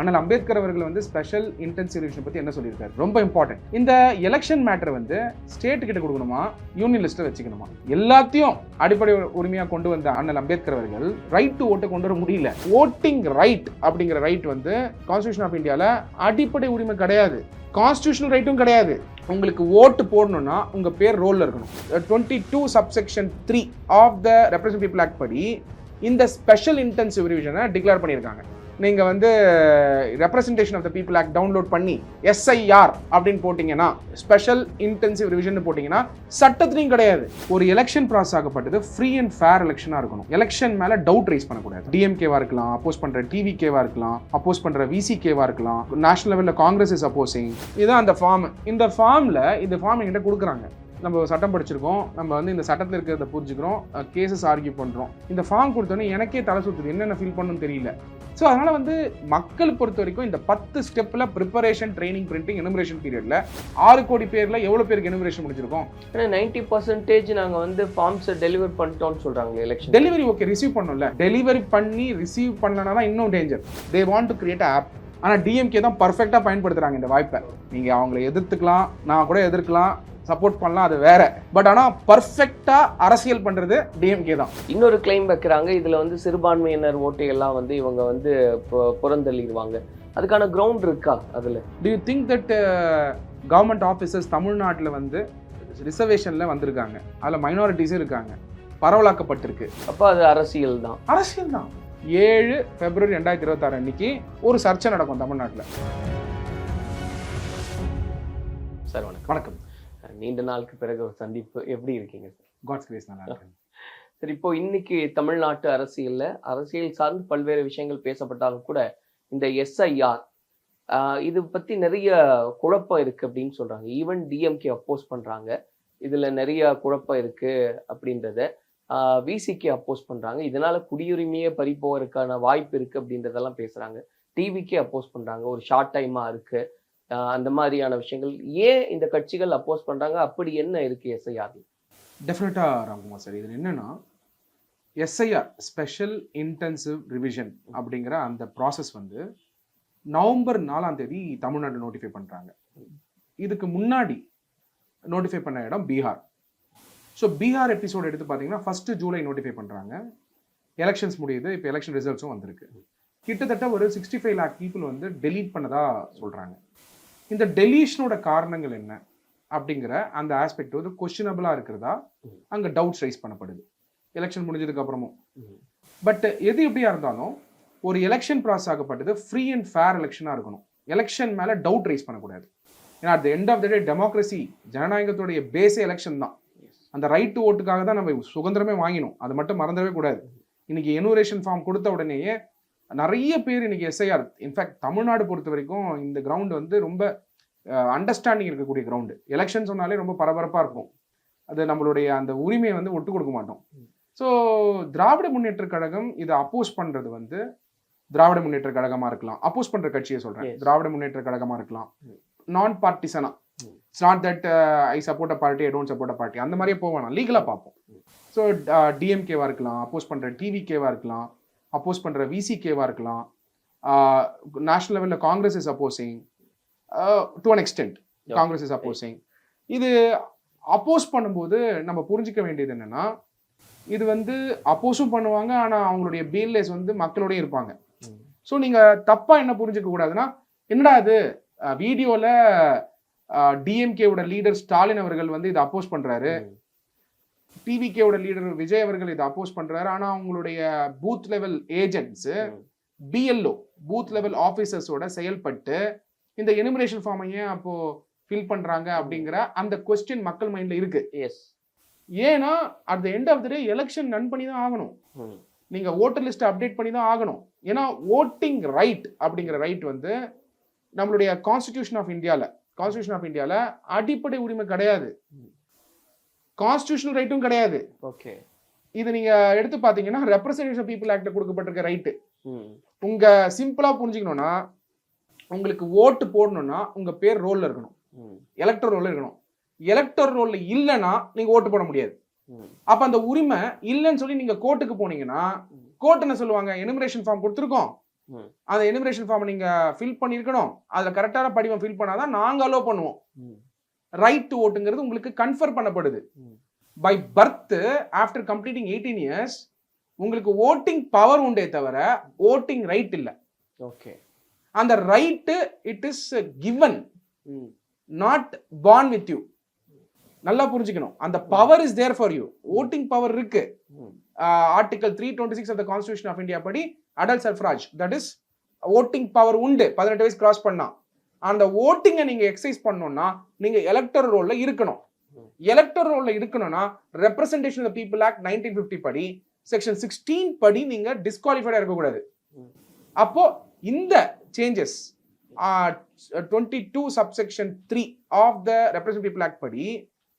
ஆனால் அம்பேத்கர் அவர்கள் வந்து ஸ்பெஷல் இன்டென்சிவ் ரிவிஷன் பத்தி என்ன சொல்லியிருக்காரு? ரொம்ப இம்பார்ட்டன்ட் இந்த எலெக்ஷன் மேட்டர் வந்து ஸ்டேட் கிட்ட கொடுக்கணுமா? யூனியன் லிஸ்ட்ல வச்சுக்கணுமா? எல்லாத்தையும் அடிப்படை உரிமையா கொண்டு வந்த அண்ணல் அம்பேத்கர் அவர்கள் ரைட் டு ஓட்டை கொண்டு வர முடியல. ஓட்டிங் ரைட் அப்படிங்கிற ரைட் வந்து கான்ஸ்டியூஷன் ஆஃப் இந்தியாவில் அடிப்படை உரிமை கிடையாது. கான்ஸ்டியூஷனல் ரைட்டும் கிடையாது. உங்களுக்கு ஓட்டு போடணும்னா உங்க பேர் ரோல்ல இருக்கணும். Twenty two subsection three of the represent act படி இந்த ஸ்பெஷல் இன்டென்சிவ் ரிவிஷனை டிக்ளேர் பண்ணியிருக்காங்க. நீங்கள் வந்து representation of the people act download பண்ணி எஸ்ஐஆர் அப்படின்னு போட்டிங்கன்னா ஸ்பெஷல் இன்டென்சிவ் ரிவிஷன் போட்டிங்கன்னா சட்டத்திலையும் கிடையாது. ஒரு எலெக்ஷன் ப்ராசஸ் ஆகப்பட்டது. ஃப்ரீ அண்ட் ஃபேர் எலெக்ஷனாக இருக்கணும். எலெக்ஷன் மேலே டவுட் ரைஸ் பண்ணக்கூடாது. டிஎம்கேவாக இருக்கலாம் அப்போஸ் பண்ணுற டிவிகேவாக இருக்கலாம் அப்போஸ் பண்ணுற விசிகேவாக இருக்கலாம் நேஷனல் லெவலில் காங்கிரஸ் இஸ் அப்போசிங் இதுதான் அந்த ஃபார்ம் இந்த ஃபார்மில் இந்த ஃபார்ம் என்கிட்ட கொடுக்குறாங்க. நம்ம சட்டம் படிச்சிருக்கோம். நம்ம வந்து இந்த சட்டத்தில் இருக்கிறத புரிஞ்சுக்கிறோம். கேசஸ் ஆர்கியூ பண்ணுறோம் இந்த ஃபார்ம் கொடுத்தோன்னே எனக்கே தலை சுற்றுது என்னென்ன ஃபீல் பண்ணணும்னு தெரியல. ஸோ அதனால் வந்து மக்கள் பொறுத்த வரைக்கும் இந்த பத்து ஸ்டெப்பில் ப்ரிப்பரேஷன் ட்ரைனிங் பிரிண்டிங் எனுமரேஷன் பீரியடில் ஆறு கோடி பேரில் எவ்வளோ பேருக்கு எனுமரேஷன் முடிச்சிருக்கோம் ஏன்னா நைன்டி பர்சன்டேஜ் நாங்க வந்து ஃபார்ம்ஸை டெலிவர் பண்ணிட்டோம்னு சொல்றாங்க எலெக்ஷன் டெலிவரி ஓகே ரிசீவ் பண்ணணும்ல டெலிவரி பண்ணி ரிசீவ் பண்ணலனா இன்னும் danger they want to create up ஆனால் டிஎம்கே தான் பர்ஃபெக்டாக பயன்படுத்துகிறாங்க இந்த வாய்ப்பை. நீங்கள் அவங்கள எதிர்த்துக்கலாம் நான் கூட எதிர்க்கலாம். சப்போர்ட் பண்ணலாம் அது வேற. பட் ஆனால் பர்ஃபெக்டாக அரசியல் பண்ணுறது டிஎம்கே தான். இன்னொரு கிளைம் வைக்கிறாங்க. இதுல வந்து சிறுபான்மையினர் ஓட்டை எல்லாம் வந்து இவங்க வந்து புறந்தள்ளிடுவாங்க. அதுக்கான கிரவுண்ட் இருக்கா அதுல? Do you think that government officers தமிழ்நாட்டில் வந்து ரிசர்வேஷனில் வந்திருக்காங்க? அதில் மைனாரிட்டிஸும் இருக்காங்க. பரவலாக்கப்பட்டிருக்கு. அப்ப அது அரசியல் தான். அரசியல் தான். ஏழு பிப்ரவரி ரெண்டாயிரத்தி இருபத்தாறு அன்னைக்கு ஒரு சர்ச்சை நடக்கும் தமிழ்நாட்டில். சார் வணக்கம். வணக்கம். நீண்ட நாளுக்கு பிறகு ஒரு சந்திப்பு. எப்படி இருக்கீங்க? சார் காட்ஸ் கிரேஸ் நல்லா இருக்கேன் சரி இப்போ இன்னைக்கு தமிழ்நாட்டு அரசியல்ல அரசியல் சார்ந்து பல்வேறு விஷயங்கள் பேசப்பட்டாலும் கூட இந்த எஸ்ஐஆர் இது பத்தி நிறைய குழப்பம் இருக்கு அப்படின்னு சொல்றாங்க. ஈவன் டிஎம்கே அப்போஸ் பண்றாங்க. இதுல நிறைய குழப்பம் இருக்கு அப்படின்றத விசிக்கு அப்போஸ் பண்றாங்க. இதனால குடியுரிமையே பறி போவதற்கான வாய்ப்பு இருக்கு அப்படின்றதெல்லாம் பேசுறாங்க. டிவிக்கே அப்போஸ் பண்றாங்க. ஒரு ஷார்ட் டைமா இருக்கு. அந்த மாதிரியான விஷயங்கள். ஏன் இந்த கட்சிகள் அப்போஸ் பண்ணுறாங்க அப்படி என்ன இருக்குது எஸ்ஐஆர்? டெஃபினட்டாக ராம்குமார் சார் இதில் என்னென்னா எஸ்ஐஆர் ஸ்பெஷல் இன்டென்சிவ் ரிவிஷன் அப்படிங்கிற அந்த ப்ராசஸ் வந்து நவம்பர் நாலாம் தேதி தமிழ்நாடு நோட்டிஃபை பண்ணுறாங்க இதுக்கு முன்னாடி நோட்டிஃபை பண்ண இடம் பீகார். ஸோ பீகார் எபிசோடு எடுத்து பார்த்தீங்கன்னா ஃபஸ்ட்டு ஜூலை நோட்டிஃபை பண்ணுறாங்க எலெக்ஷன்ஸ் முடியுது இப்போ எலெக்ஷன் ரிசல்ட்ஸும் வந்திருக்கு. கிட்டத்தட்ட ஒரு சிக்ஸ்டி ஃபைவ் லேக் பீப்புள் வந்து டெலீட் பண்ணதாக சொல்கிறாங்க இந்த டெலீஷனோட காரணங்கள் என்ன அப்படிங்கிற அந்த ஆஸ்பெக்ட் வந்து கொஸ்டினபிளாக இருக்கிறதா? அங்கே டவுட்ஸ் ரைஸ் பண்ணப்படுது. எலெக்ஷன் முடிஞ்சதுக்கு அப்புறமும். பட் எது எப்படியா இருந்தாலும் ஒரு எலெக்ஷன் ப்ராசஸ் ஆகப்பட்டது ஃப்ரீ அண்ட் ஃபேர் எலெக்ஷனாக இருக்கணும். எலெக்ஷன் மேலே டவுட் ரைஸ் பண்ணக்கூடாது. ஏன்னா at end of the day democracy ஜனநாயகத்துடைய பேஸே எலெக்ஷன் தான். அந்த ரைட் டு ஓட்டுக்காக தான் நம்ம சுதந்திரமே வாங்கினோம். அது மட்டும் மறந்துடவே கூடாது. இன்னைக்கு எனுரேஷன் ஃபார்ம் கொடுத்த உடனேயே நிறைய பேர் இன்னைக்கு எஸ்ஐஆர் இன்ஃபேக்ட் தமிழ்நாடு பொறுத்த வரைக்கும் இந்த கிரவுண்ட் வந்து ரொம்ப அண்டர்ஸ்டாண்டிங் இருக்கக்கூடிய கிரவுண்டு எலெக்ஷன் சொன்னாலே ரொம்ப பரபரப்பாக இருக்கும். அது நம்மளுடைய அந்த உரிமையை வந்து ஒட்டு கொடுக்க மாட்டோம். ஸோ திராவிட முன்னேற்ற கழகம் இதை அப்போஸ் பண்ணுறது வந்து திராவிட முன்னேற்ற கழகமாக இருக்கலாம். அப்போஸ் பண்ணுற கட்சியை சொல்கிறேன். திராவிட முன்னேற்ற கழகமாக இருக்கலாம். நான் பார்ட்டிசனா it's not that I support a party I don't support a party அந்த மாதிரியே போவேணாம் லீகலாக பார்ப்போம். ஸோ டிஎம்கேவா இருக்கலாம். அப்போஸ் பண்ணுற டிவிகேவா இருக்கலாம். அப்போஸ் பண்ணுற விசிகேவா இருக்கலாம். நேஷனல் லெவலில் Congress is opposing to an extent. Congress is opposing இது அப்போஸ் பண்ணும்போது நம்ம புரிஞ்சுக்க வேண்டியது என்னன்னா இது வந்து அப்போஸும் பண்ணுவாங்க ஆனால் அவங்களுடைய பேல்லெஸ் வந்து மக்களோடய இருப்பாங்க. ஸோ நீங்கள் தப்பாக என்ன புரிஞ்சுக்க கூடாதுன்னா என்னடா இது? வீடியோவில் டிஎம்கேவோட லீடர் ஸ்டாலின் அவர்கள் வந்து இதை அப்போஸ் பண்ணுறாரு டிவிகேவோட லீடர் விஜய் அவர்கள் இதை அப்போஸ் பண்றாரு. ஆனா அவங்களுடைய booth level agents B L O booth level ஆபீசர்ஸோட செயல்பட்டு இந்த எனுமரேஷன் ஃபார்மை ஏன் அப்போ ஃபில் பண்றாங்க அப்படிங்கிற அந்த கொஸ்டின் மக்கள் மைண்ட்ல இருக்கு. எஸ் ஏன்னா at the end of the day election run பண்ணி தான் ஆகணும். நீங்க ஓட்டர் லிஸ்ட் அப்டேட் பண்ணி தான் ஆகணும். ஏன்னா ஓட்டிங் ரைட் அப்படிங்கிற ரைட் வந்து நம்மளுடைய கான்ஸ்டிடியூஷன் ஆஃப் இந்தியால கான்ஸ்டியூஷன் ஆஃப் இந்தியால அடிப்படை உரிமை கிடையாது. கான்ஸ்டியூஷனல் ரைட்டும் கிடையாது. ஓகே இது நீங்க எடுத்து பாத்தீங்கன்னா ரெப்ரசன்டேஷன் பீப்புள் ஆக்ட் கொடுக்கப்பட்டிருக்க ரைட்டு உங்க சிம்பிளா புரிஞ்சுக்கணும்னா உங்களுக்கு ஓட்டு போடணும்னா உங்க பேர் ரோல்ல இருக்கணும். எலக்டர் ரோல்ல இருக்கணும். எலக்டர் ரோல்ல இல்லைன்னா நீங்க ஓட்டு போட முடியாது. அப்ப அந்த உரிமை இல்லைன்னு சொல்லி நீங்க கோர்ட்டுக்கு போனீங்கன்னா கோர்ட் என்ன சொல்லுவாங்க? எனுமரேஷன் ஃபார்ம் கொடுத்துருக்கோம். அந்த எனிமரேஷன் ஃபார்ம் நீங்க ஃபில் பண்ணியிருக்கணும். அதுல கரெக்டான படிவம் ஃபில் பண்ணாதான் நாங்க அலோ பண்ணுவோம். ரைட் டு ஓட்டுங்கிறது உங்களுக்கு கன்ஃபர் பண்ணப்படுது. By birth after completing eighteen years உங்களுக்கு ஓட்டிங் பவர் உண்டே தவிர ஓட்டிங் ரைட் இல்ல. ஓகே அந்த right it is given not born with you நல்லா புரிஞ்சுக்கணும். அந்த power is there for you voting power இருக்கு. Article three twenty six of the constitution of India படி adult suffrage that is voting power உண்டு. பதினெட்டு வயசு cross பண்ணா. அந்த ஓட்டிங்கை நீங்கள் எக்ஸசைஸ் பண்ணணும்னா நீங்கள் எலக்டர் ரோலில் இருக்கணும். எலக்டர் ரோலில் இருக்கணும்னா representation of people act nineteen fifty படி செக்ஷன் சிக்ஸ்டீன் படி நீங்கள் டிஸ்குவாலிஃபைடாக இருக்கக்கூடாது. அப்போ இந்த changes twenty two subsection three of the represent people act படி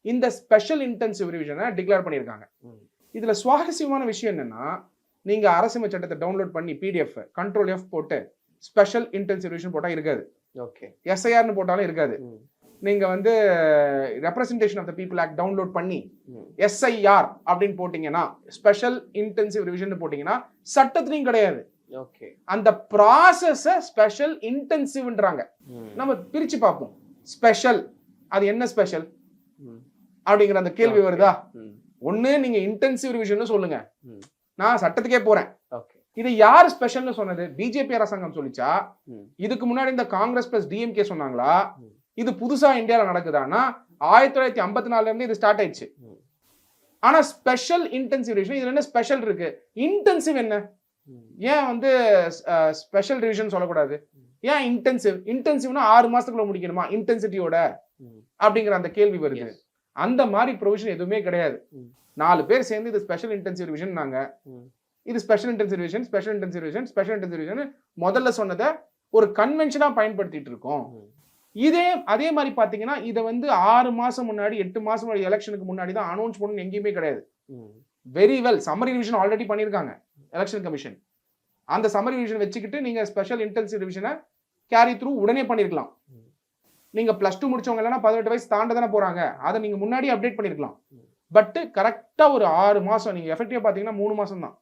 இந்த ஸ்பெஷல் இன்டென்சிவ் ரிவிஷனை டிக்ளேர் பண்ணியிருக்காங்க. இதில் சுவாரஸ்யமான விஷயம் என்னன்னா நீங்கள் அரசியல் சட்டத்தை டவுன்லோட் பண்ணி P D F control F போட்டு ஸ்பெஷல் இன்டென்சிவ் ரிவிஷன் போட்டால் இருக்காது. ஓகே. எஸ்ஐஆர்னு போட்டாலும் இருக்காது. நீங்க வந்து representation of the people act download பண்ணி எஸ்ஐஆர் அப்படின்னு போட்டீங்கன்னா ஸ்பெஷல் இன்டென்சிவ் ரிவிஷன் போட்டீங்கன்னா சட்டத்திலையும் கிடையாது. ஓகே. அந்த ப்ராசஸ ஸ்பெஷல் இன்டென்சிவ்ன்றாங்க நம்ம பிரிச்சு பார்ப்போம். ஸ்பெஷல் அது என்ன ஸ்பெஷல் அப்படிங்கிற அந்த கேள்வி. வருதா? ஒண்ணு நீங்க இன்டென்சிவ் ரிவிஷன் சொல்லுங்க. நான் சட்டத்துக்கே போறேன். இது யார் ஸ்பெஷல்னு சொன்னது? பிஜேபி அரசாங்கம் சொல்லிச்சா? இதுக்கு முன்னாடி இந்த காங்கிரஸ் பிளஸ் டிஎம்கே சொன்னாங்களா. இது புதுசா இந்தியால நடக்குதான்னா ஆயிரத்தி தொள்ளாயிரத்தி ஐம்பத்தி நாலுல இருந்து இது ஸ்டார்ட் ஆயிடுச்சு. ஆனா ஸ்பெஷல் இன்டென்சிவ் ரிவிஷன் இதுல என்ன ஸ்பெஷல் இருக்கு? இன்டென்சிவ் என்ன? ஏன் வந்து ஸ்பெஷல் ரிவிஷன் சொல்லக்கூடாது? ஏன் இன்டென்சிவ் இன்டென்சிவ்னா ஆறு மாசத்துக்குள்ள முடிக்கணுமா? இன்டென்சிட்டியோட அப்படிங்கிற அந்த கேள்வி வருது. அந்த மாதிரி ப்ரொவிஷன் எதுவுமே கிடையாது. நாலு பேர் சேர்ந்து இது ஸ்பெஷல் இன்டென்சிவ் ரிவிஷன் நாங்க இது special intensive revision special intensive revision special intensive revision முதல்ல சொன்னதை ஒரு கன்வென்ஷனா பயன்படுத்திட்டு இருக்கோம். இதே அதே மாதிரி பாத்தீங்கன்னா இதை வந்து ஆறு மாசம் முன்னாடி எட்டு முன்னாடி எலெக்ஷனுக்கு முன்னாடி தான் அனௌன்ஸ் பண்ணணும் எங்கேயுமே கிடையாது. Very well summary revision already பண்ணியிருக்காங்க எலெக்ஷன் கமிஷன் அந்த சம்மரி ரிவிஷன் வச்சுக்கிட்டு நீங்க ஸ்பெஷல் இன்டென்சிவ் ரிவிஷனை கேரி த்ரூ உடனே பண்ணிருக்கலாம். ம். நீங்க பிளஸ் டூ முடிச்சவங்க இல்லைன்னா பதினெட்டு வயசு தாண்ட தானே போறாங்க. அதை நீங்க முன்னாடி அப்டேட் பண்ணிருக்கலாம். ம். பட் கரெக்டா ஒரு ஆறு மாசம் நீங்க எஃபெக்டிவா பாத்தீங்கன்னா மூணு மாசம் தான்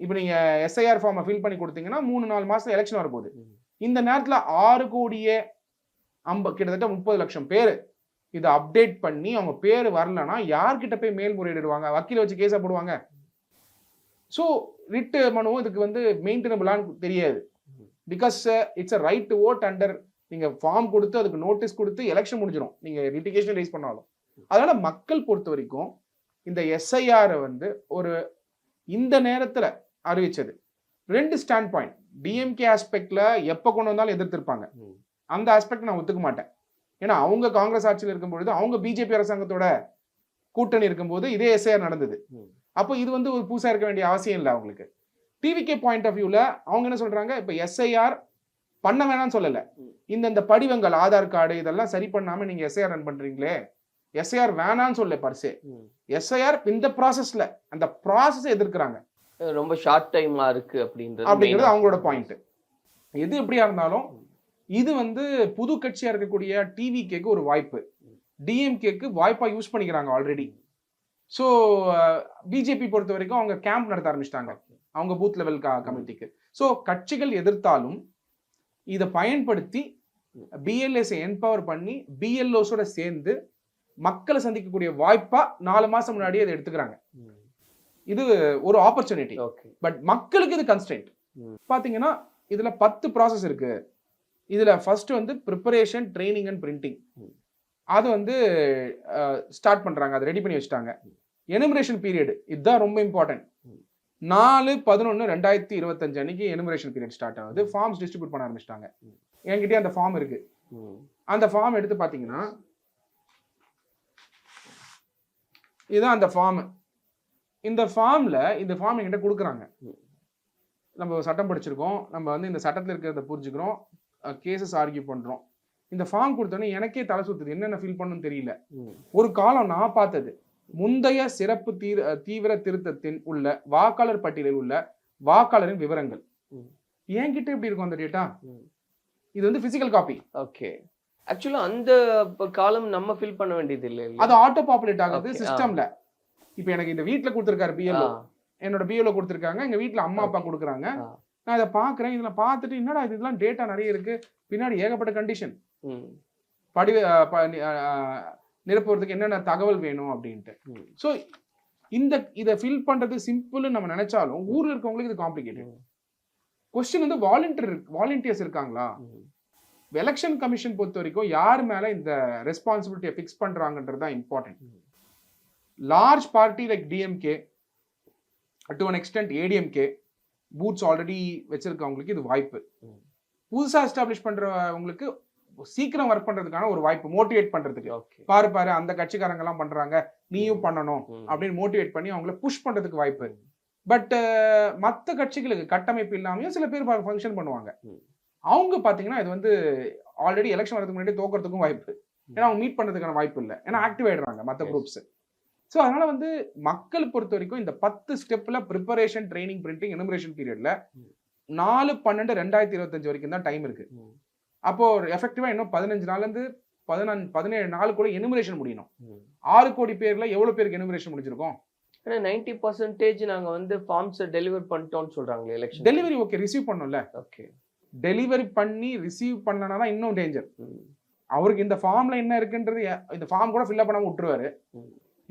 இப்போ நீங்க எஸ்ஐஆர் ஃபார்மை ஃபில் பண்ணி கொடுத்தீங்கன்னா மூணு நாலு மாசம் எலெக்ஷன் வரப்போகுது. இந்த நேரத்துல ஆறு கோடியே ஐம்ப கிட்டத்தட்ட முப்பது லட்சம் பேர் இதை அப்டேட் பண்ணி அவங்க பேர் வரலன்னா யார்கிட்ட போய் மேல்முறையிடுவாங்க வக்கீல வச்சு கேஸா போடுவாங்க. ஸோ ரிட்டு மனுவும் இதுக்கு வந்து மெயின்டெனபிளான்னு தெரியாது. Because it's a right to vote under நீங்க ஃபார்ம் கொடுத்து அதுக்கு நோட்டீஸ் கொடுத்து எலெக்ஷன் முடிஞ்சிடும் நீங்க லிட்டிகேஷன் ரைஸ் பண்ணாலும். அதனால மக்கள் பொறுத்த வரைக்கும் இந்த எஸ்ஐஆரை வந்து ஒரு இந்த நேரத்துல அறிவிச்சது. ரெண்டு ஸ்டாண்ட் பாயிண்ட் டிஎம்கே ஆஸ்பெக்ட்ல எப்போ கொண்டு வந்தாலும் எதிர்த்திருப்பாங்க. அந்த ஆஸ்பெக்ட் நான் ஒத்துக்க மாட்டேன். ஏன்னா அவங்க காங்கிரஸ் ஆட்சியில் இருக்கும்பொழுது அவங்க பிஜேபி அரசாங்கத்தோட கூட்டணி இருக்கும்போது இதே எஸ்ஐஆர் நடந்தது. அப்போ இது வந்து ஒரு புதுசா இருக்க வேண்டிய அவசியம் இல்லை அவங்களுக்கு. டிவிகே பாயிண்ட் ஆஃப் வியூல அவங்க என்ன சொல்றாங்க இப்போ எஸ்ஐஆர் பண்ண வேணாம்னு சொல்லல. இந்த இந்த படிவங்கள் ஆதார் கார்டு இதெல்லாம் சரி பண்ணாம நீங்க எஸ்ஐஆர் ரன் பண்றீங்களே எஸ்ஐஆர் வேணாம்னு சொல்ல பர்சே. எஸ்ஐஆர் இந்த ப்ராசஸ்ல அந்த ப்ராசஸ் எதிர்க்கிறாங்க. ரொம்ப ஷார்ட் டைமா இருக்கு அப்படின்றது அப்படிங்கிறது. அவங்களோட பாயிண்ட் எது எப்படியா இருந்தாலும் இது வந்து புது கட்சியா இருக்கக்கூடிய டிவிகேக்கு ஒரு வாய்ப்பு. டிஎம்கேக்கு வாய்ப்பா யூஸ் பண்ணிக்கிறாங்க ஆல்ரெடி ஸோ பிஜேபி பொறுத்த வரைக்கும் அவங்க கேம்ப் நடத்த ஆரம்பிச்சிட்டாங்க. அவங்க பூத் லெவல் கமிட்டிக்கு ஸோ கட்சிகள் எதிர்த்தாலும் இதை பயன்படுத்தி பிஎல்எஸ் என்பவர் பண்ணி பிஎல்ஓஸோட சேர்ந்து மக்களை சந்திக்கக்கூடிய வாய்ப்பா நாலு மாசம் முன்னாடி அதை எடுத்துக்கிறாங்க. இது ஒரு ஆப்பர்ச்சுனிட்டி பட் மக்களுக்கு இது கன்ஸ்டன்ட். பாத்தீங்கன்னா இதுல பத்து ப்ராசஸ் இருக்கு. இதுல ஃபர்ஸ்ட் வந்து ப்ரிப்பரேஷன் ட்ரைனிங் அண்ட் பிரிண்டிங். அது வந்து ஸ்டார்ட் பண்றாங்க. அதை ரெடி பண்ணி வச்சுட்டாங்க. எனுமரேஷன் பீரியட் இதுதான் ரொம்ப இம்பார்ட்டன்ட். நாலு பதினொன்று ரெண்டாயிரத்தி இருபத்தஞ்சு அன்னைக்கு எனுமரேஷன் பீரியட் ஸ்டார்ட் ஆகுது. ஃபார்ம்ஸ் டிஸ்ட்ரிபியூட் பண்ண ஆரம்பிச்சிட்டாங்க. என்கிட்டயே அந்த ஃபார்ம் இருக்கு. அந்த ஃபார்ம் எடுத்து பார்த்தீங்கன்னா இதுதான் அந்த ஃபார்ம் இந்த ஃபார்ம்ல இந்த ஃபார்ம் என்கிட்ட கொடுக்குறாங்க. நம்ம சட்டம் படிச்சிருக்கோம். நம்ம வந்து இந்த சட்டத்தில் இருக்கிறத புரிஞ்சுக்கிறோம். கேசஸ் ஆர்கியூ பண்றோம். இந்த ஃபார்ம் கொடுத்தோன்னே எனக்கே தலை சுத்துது. என்னென்ன ஃபில் பண்ணணும்னு தெரியல. ஒரு காலம் நான் பார்த்தது. முந்தைய சிறப்பு தீர தீவிர திருத்தத்தின் உள்ள வாக்காளர் பட்டியலில் உள்ள வாக்காளரின் விவரங்கள். என்கிட்ட எப்படி இருக்கும் அந்த டேட்டா இது வந்து பிசிக்கல் காப்பி ஓகே ஆக்சுவலா அந்த காலம் நம்ம ஃபில் பண்ண வேண்டியது இல்லை? அது ஆட்டோ பாப்புலேட் ஆகுது. சிஸ்டம்ல இப்போ எனக்கு இந்த வீட்ல கொடுத்துருக்காரு பிஎல்ஓ என்னோட பிஎல்ஓ கொடுத்துருக்காங்க எங்க வீட்ல அம்மா அப்பா கொடுக்குறாங்க. நான் இதை பார்க்குறேன் இதில் பார்த்துட்டு என்னடா இது இதெல்லாம் டேட்டா நிறைய இருக்கு பின்னாடி ஏகப்பட்ட கண்டிஷன் ம் படிவ அஹ், ப- நி- அஹ், நிரப்புறதுக்கு என்னென்ன தகவல் வேணும் அப்படின்ட்டு. ஸோ இந்த இதை ஃபில் பண்றது சிம்பிள்னு நம்ம நினைச்சாலும் ஊர்ல இருக்கவங்களுக்கு இது காம்ப்ளிகேட்டட். கொஸ்டின் வந்து வாலண்டியர் வாலண்டியர்ஸ் இருக்காங்களா. எலெக்ஷன் கமிஷன் பொறுத்த வரைக்கும் யார் மேல இந்த ரெஸ்பான்சிபிலிட்டியை ஃபிக்ஸ் பண்றாங்கன்றது தான் important. Large party like DMK to an extent ADMK booths already வச்சிருக்கவங்களுக்கு இது வாய்ப்பு ம். புதுசா எஸ்டாப்ளிஷ் பண்றவங்களுக்கு சீக்கிரம் ஒர்க் பண்றதுக்கான ஒரு வாய்ப்பு மோட்டிவேட் பண்றதுக்கு பாரு பாரு அந்த கட்சிக்காரங்க எல்லாம் பண்றாங்க நீயும் பண்ணணும். அப்படின்னு மோட்டிவேட் பண்ணி அவங்கள புஷ் பண்றதுக்கு வாய்ப்பு பட் மற்ற கட்சிகளுக்கு கட்டமைப்பு இல்லாமையும் சில பேர் ஃபங்க்ஷன் பண்ணுவாங்க. அவங்க பாத்தீங்கன்னா இது வந்து ஆல்ரெடி எலெக்ஷன் வரதுக்கு முன்னாடி தோக்கறதுக்கும் வாய்ப்பு. ஏன்னா அவங்க மீட் பண்றதுக்கான வாய்ப்பு இல்லை. ஏன்னா ஆக்டிவ் ஆயிடுறாங்க மற்ற. குரூப்ஸ் ஸோ அதனால வந்து மக்கள் பொறுத்த வரைக்கும் இந்த பத்து ஸ்டெப்ல ப்ரிப்பரேஷன் ட்ரைனிங் பிரிண்டிங் எனுமரேஷன் பீரியட்ல. நாலு பன்னெண்டு ரெண்டாயிரத்தி இருபத்தஞ்சு வரைக்கும் தான் டைம் இருக்கு. அப்போ எஃபெக்டிவா இன்னும் பதினஞ்சு நாள்ல இருந்து பதினஞ்சு பதினேழு நாள் கூட எனுமரேஷன் முடியணும். ஆறு கோடி பேர்ல எவ்வளவு பேருக்கு எனுமரேஷன் முடிஞ்சிருக்கும்? ஆனா நைன்டி பர்சன்டேஜ் நாங்க வந்து ஃபார்ம்ஸ் டெலிவர் பண்ணிட்டோம்னு சொல்றாங்களே எலெக்ஷன் டெலிவரி ஓகே ரிசீவ் பண்ணணும்ல ஓகே டெலிவரி பண்ணி ரிசீவ் பண்ணனா தான் இன்னும் டேஞ்சர். அவருக்கு இந்த ஃபார்ம்ல என்ன இருக்குன்றது இந்த ஃபார்ம் கூட ஃபில்அப் பண்ணாம விட்டுருவாரு.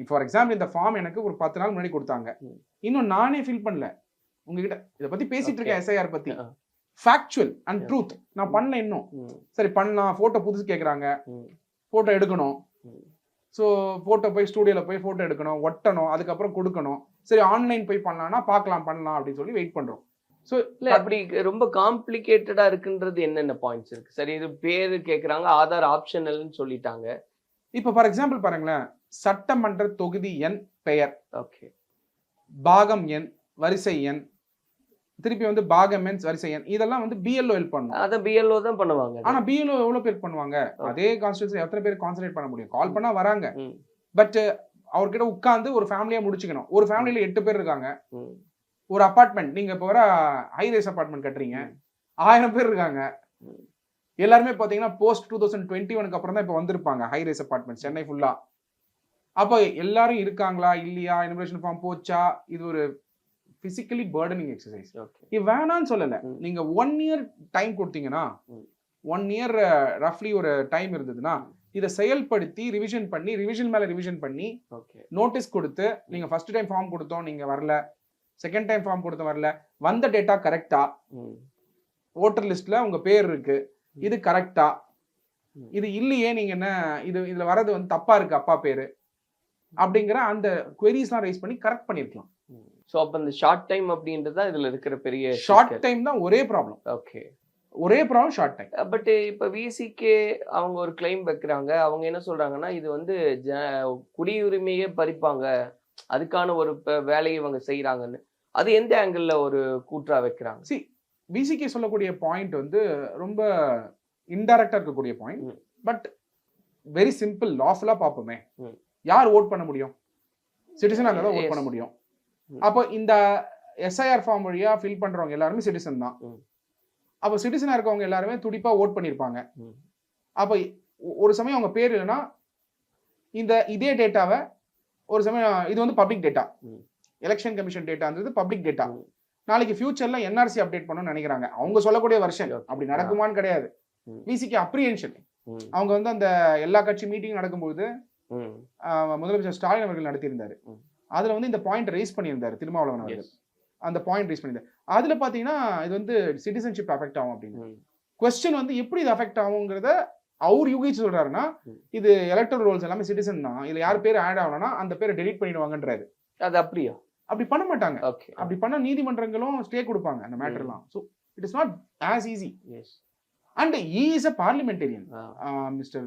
ஃபார் எக்ஸாம்பிள் இந்த ஃபார்ம் எனக்கு ஒரு பத்து நாள் முன்னாடி கொடுத்தாங்க. இன்னும் நானே ஃபில் பண்ணல உங்ககிட்ட இத பத்தி பேசிட்டு இருக்கேன் எஸ்ஐஆர் பத்தி. Factual and. ட்ரூத் நான். பண்ணல இன்னும். சரி பண்ணலாம் போட்டோ புதுசு கேக்குறாங்க ம். போட்டோ எடுக்கணும். ஸோ போட்டோ போய் ஸ்டூடியோல போய் போட்டோ எடுக்கணும் ஒட்டணும் அதுக்கப்புறம் கொடுக்கணும் சரி ஆன்லைன் போய் பண்ணலாம்னா பார்க்கலாம் பண்ணலாம் அப்படின்னு சொல்லி வெயிட் பண்றோம் ஸோ இல்ல அப்படி ரொம்ப காம்ப்ளிகேட்டடா இருக்குன்றது என்னென்ன பாயிண்ட்ஸ் இருக்கு? சரி இது பேரு கேக்குறாங்க ஆதார் ஆப்ஷனல்னு சொல்லிட்டாங்க. இப்போ ஃபார் எக்ஸாம்பிள் பாருங்களேன் சட்டமன்ற தொகுதி எண் பெயர். ஓகே பாகம் எண் வரிசை எண் திருப்பி வந்து பாகம் எண் வரிசை எண் இதெல்லாம் வந்து பிஎல்ஓ ஹெல்ப் பண்ணும். அத பிஎல்ஓ தான் பண்ணுவாங்க ஆனா பிஎல்ஓ எவ்வளவு பேர் பண்ணுவாங்க? அதே கான்ஸ்டியூன்சி எத்தனை பேர் கான்சன்ட்ரேட் பண்ண முடியும்? கால் பண்ணா வராங்க. பட் அவர்கிட்ட உட்கார்ந்து ஒரு ஃபேமிலியா முடிச்சுக்கணும். ஒரு ஃபேமிலியில எட்டு பேர் இருக்காங்க. ஒரு அபார்ட்மெண்ட் நீங்க இப்போ வர ஹை ரைஸ் அபார்ட்மெண்ட் கட்டுறீங்க. ஆயிரம் பேர் இருக்காங்க. எல்லாருமே பாத்தீங்கன்னா போஸ்ட் டூ தௌசண்ட் டுவெண்ட்டி ஒனுக்கு அப்புறம் தான் இப்போ வந்திருப்பாங்க ஹை ரைஸ் அபார்ட்மெண்ட் சென்னை ஃபுல்லா அப்போ எல்லாரும் இருக்காங்களா இல்லையா? இன்விடேஷன் ஃபார்ம் போச்சா? இது ஒரு பிசிக்கலி பர்டனிங் எக்ஸசைஸ் இது வேணாம்னு சொல்லல. நீங்க ஒன் இயர் டைம் கொடுத்தீங்கன்னா. ஒன் இயர் ரஃப்லி ஒரு டைம் இருந்ததுன்னா இதை செயல்படுத்தி ரிவிஷன் பண்ணி ரிவிஷன் மேல ரிவிஷன் பண்ணி நோட்டீஸ் கொடுத்து நீங்க ஃபர்ஸ்ட் டைம் ஃபார்ம் கொடுத்தோம் நீங்க வரல. செகண்ட் டைம் ஃபார்ம் கொடுத்தோம் வரல. வந்த டேட்டா கரெக்டா. ஓட்டர் லிஸ்ட்ல உங்க பேர் இருக்கு. இது கரெக்டா. இது இல்லையே நீங்க என்ன இது இதுல வர்றது வந்து தப்பா இருக்கு அப்பா பேரு. அப்படிங்கிற அந்த queries-லாம் ரைஸ் பண்ணி கரெக்ட் பண்ணிருக்கலாம். சோ அப்ப இந்த ஷார்ட் டைம் அப்படின்றது தான் இதுல இருக்கிற பெரிய ஷார்ட் டைம் தான் ஒரே ப்ராப்ளம் ஓகே ஒரே ப்ராப்ளம் ஷார்ட் டைம் பட் இப்ப விசிகே அவங்க ஒரு கிளைம் வைக்கிறாங்க. அவங்க என்ன சொல்றாங்கன்னா இது வந்து ஜ- குடியுரிமையே பறிப்பாங்க. அதுக்கான ஒரு வேலையை இவங்க செய்யறாங்கன்னு அது எந்த ஆங்கிள் ஒரு கூற்றா வைக்கிறாங்க சி பிசிகே சொல்லக்கூடிய பாயிண்ட் வந்து ரொம்ப இன்டைரக்டா இருக்கக்கூடிய பாயிண்ட். பட் வெரி சிம்பிள் லாஃபுல்லா பார்ப்போமே. யார் ஓட் பண்ண முடியும் சிட்டிசனா இருந்தா தான் ஓட். பண்ண முடியும். அப்போ இந்த எஸ்ஐஆர் ஃபார்ம் வழியா ஃபில் பண்றவங்க எல்லாருமே சிட்டிசன் தான். அப்போ சிட்டிசனா இருக்கவங்க எல்லாருமே துடிப்பா ஓட் பண்ணிருப்பாங்க ம். அப்போ ஒரு சமயம் அவங்க பேர் இல்லைன்னா இந்த இதே டேட்டாவை ஒரு சமயம் இது வந்து பப்ளிக் டேட்டா. எலெக்ஷன் கமிஷன் டேட்டான்றது பப்ளிக் டேட்டா. நாளைக்கு ஃபியூச்சர்ல என்ஆர்சி அப்டேட் பண்ணணும்னு நினைக்கிறாங்க. அவங்க சொல்லக்கூடிய வருஷன். அப்படி நடக்குமான்னு கிடையாது. விசிக்கு அப்ரியன்ஷன் அவங்க வந்து அந்த எல்லா கட்சி மீட்டிங் நடக்கும்போது முதலமைச்சர் ஸ்டாலின் அவர்கள் நடத்தியிருந்தாரு. அதுல வந்து இந்த பாயிண்ட் ரைஸ் பண்ணியிருந்தாரு திருமாவளவன் அவர்கள். அந்த பாயிண்ட் ரைஸ் பண்ணியிருந்தாரு. அதுல பாத்தீங்கன்னா இது வந்து சிட்டிசன்ஷிப் அஃபெக்ட் ஆகும் அப்படின்னு. கொஸ்டின் வந்து எப்படி இது அஃபெக்ட் ஆகுங்கிறத அவர் யூகிச்சு சொல்றாருன்னா. இது எலக்டர் ரோல்ஸ் எல்லாமே சிட்டிசன் தான். இதுல யார் பேர் ஆட் ஆகணும்னா அந்த பேரை டெலீட் பண்ணிடுவாங்கன்றாரு. அது அப்படியா? அப்படி பண்ண மாட்டாங்க. அப்படி பண்ண நீதிமன்றங்களும் ஸ்டே கொடுப்பாங்க அந்த மேட்டர்லாம் so it is not as easy as and he is a parliamentarian mister